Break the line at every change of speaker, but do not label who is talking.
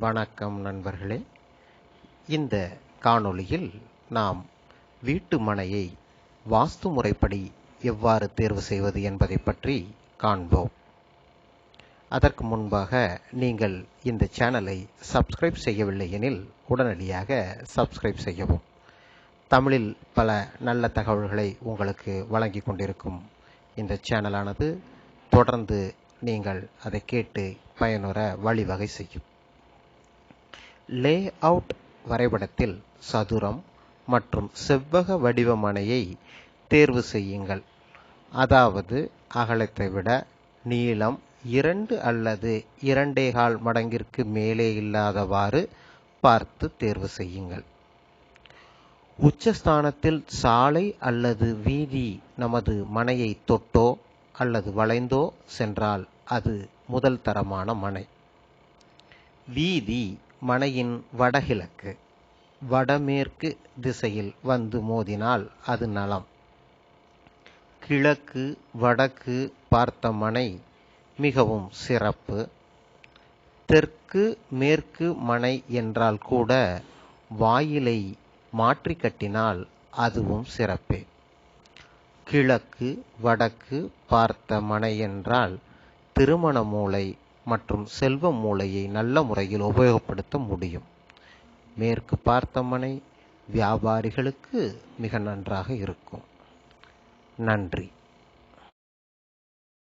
வணக்கம் நண்பர்களே. இந்த காணொளியில் நாம் வீட்டு மனையை வாஸ்து முறைப்படி எவ்வாறு தேர்வு செய்வது என்பதை பற்றி காண்போம். அதற்கு முன்பாக நீங்கள் இந்த சேனலை சப்ஸ்கிரைப் செய்யவில்லை எனில் உடனடியாக சப்ஸ்கிரைப் செய்யவும். தமிழில் பல நல்ல தகவல்களை உங்களுக்கு வழங்கி கொண்டிருக்கும் இந்த சேனலானது தொடர்ந்து நீங்கள் அதை கேட்டு பயனுற வழிவகை செய்யும். லே அவுட் வரைபடத்தில் சதுரம் மற்றும் செவ்வக வடிவமனையை தேர்வு செய்யுங்கள். அதாவது அகலத்தை விட நீளம் இரண்டு அல்லது இரண்டேகால் மடங்கிற்கு மேலே இல்லாதவாறு பார்த்து தேர்வு செய்யுங்கள். உச்சஸ்தானத்தில் சாலை அல்லது வீதி நமது மனையை தொட்டோ அல்லது வளைந்தோ சென்றால் அது முதல் தரமான மனை. வீதி மனையின் வடகிழக்கு வடமேற்கு திசையில் வந்து மோதினால் அது நலம். கிழக்கு வடக்கு பார்த்த மனை மிகவும் சிறப்பு. தெற்கு மேற்கு மனை என்றால் கூட வாயிலை மாற்றி கட்டினால் அதுவும் சிறப்பே. கிழக்கு வடக்கு பார்த்த மனை என்றால் திருமண மூளை மற்றும் செல்வ மூளையை நல்ல முறையில் உபயோகப்படுத்த முடியும். மேற்கு பார்த்த மனை வியாபாரிகளுக்கு மிக நன்றாக இருக்கும். நன்றி.